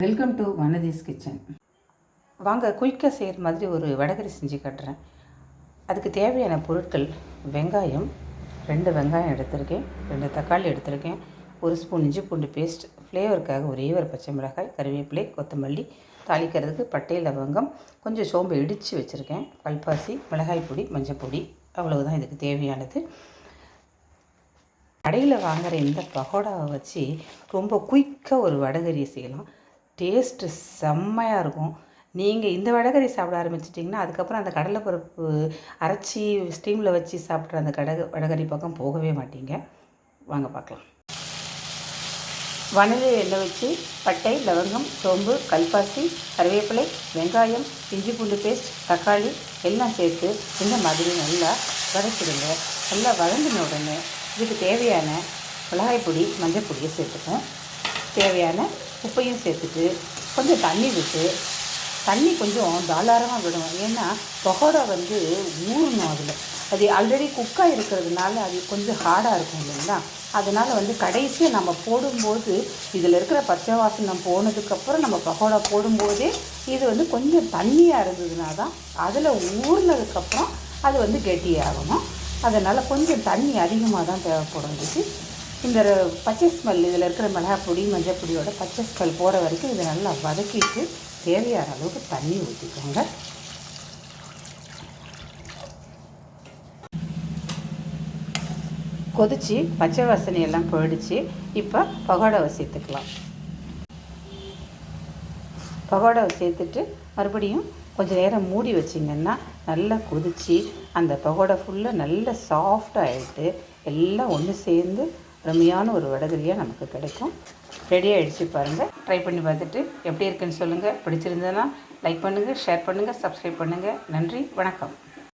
Welcome to வனதீஸ் kitchen வாங்க குயிக்காக செய்கிற மாதிரி ஒரு வடகரி செஞ்சு காட்டுறேன். அதுக்கு தேவையான பொருட்கள் வெங்காயம் ரெண்டு வெங்காயம் எடுத்திருக்கேன் ரெண்டு தக்காளி எடுத்திருக்கேன் ஒரு ஸ்பூன் இஞ்சி பூண்டு பேஸ்ட் ஃப்ளேவருக்காக ஒரே ஒரு பச்சை மிளகாய் கருவேப்பிலை கொத்தமல்லி தாளிக்கிறதுக்கு பட்டை லவங்கம் கொஞ்சம் சோம்பு இடித்து வச்சுருக்கேன். கல்பாசி மிளகாய் பொடி மஞ்சள் பொடி அவ்வளவுதான் இதுக்கு தேவையானது. கடையில் வாங்குகிற இந்த பகோடாவை வச்சு ரொம்ப குயிக்காக ஒரு வடகரியை செய்யலாம். டேஸ்ட்டு செம்மையாக இருக்கும். நீங்கள் இந்த வடகரி சாப்பிட ஆரம்பிச்சிட்டிங்கன்னா அதுக்கப்புறம் அந்த கடலைப்பருப்பு அரைச்சி ஸ்டீமில் வச்சு சாப்பிட்ற அந்த கடக வடகரி பக்கம் போகவே மாட்டீங்க. வாங்க பார்க்கலாம். வனலில் எண்ணெய் வச்சு பட்டை லவங்கம் சோம்பு கல்பாசி கருவேப்பிலை வெங்காயம் இஞ்சி பூண்டு பேஸ்ட் தக்காளி எல்லாம் சேர்த்து இந்த மாதிரி நல்லா வதக்கிடுங்க. நல்லா வதங்கின உடனே இதுக்கு தேவையான மிளகாய் பொடி மஞ்சள் பொடியை சேர்த்துக்கும் தேவையான உப்பையும் சேர்த்துட்டு கொஞ்சம் தண்ணி விட்டு தண்ணி கொஞ்சம் தாராளமாக விடணும். ஏன்னா பகோடா வந்து ஊறணும் அதில். அது ஆல்ரெடி குக்காக இருக்கிறதுனால அது கொஞ்சம் ஹார்டாக இருக்கும் இல்லைங்களா? அதனால் வந்து கடைசியாக நம்ம போடும்போது இதில் இருக்கிற பச்சை வாசனம் போனதுக்கப்புறம் நம்ம பகோடா போடும்போதே இது வந்து கொஞ்சம் தண்ணியாக இருந்ததுனா தான் அதில் ஊறினதுக்கப்புறம் அது வந்து கெட்டியாகணும். அதனால் கொஞ்சம் தண்ணி அதிகமாக தான் தேவைப்படும் இதுக்கு இந்த பச்சை ஸ்மெல் இதில் இருக்கிற மிளகாப்பொடி மஞ்சள் பொடியோட பச்சை ஸ்மெல் போகிற வரைக்கும் இதை நல்லா வதக்கிட்டு தேவையான அளவுக்கு தண்ணி ஊற்றிக்கோங்க. கொதிச்சு பச்சை வாசனையெல்லாம் போயிடுச்சு. இப்போ பகோடாவை சேர்த்துக்கலாம். பகோடாவை சேர்த்துட்டு மறுபடியும் கொஞ்சம் நேரம் மூடி வச்சிங்கன்னா நல்லா கொதிச்சு அந்த பகோடா ஃபுல்லாக நல்லா சாஃப்டாகிட்டு எல்லாம் ஒன்று சேர்ந்து அருமையான ஒரு வடகரியாக நமக்கு கிடைக்கும். ரெடி ஆகிடுச்சு பாருங்கள் ட்ரை பண்ணி பார்த்துட்டு எப்படி இருக்குன்னு சொல்லுங்கள் பிடிச்சிருந்ததுன்னா லைக் பண்ணுங்கள் ஷேர் பண்ணுங்கள் சப்ஸ்கிரைப் பண்ணுங்கள் நன்றி வணக்கம்.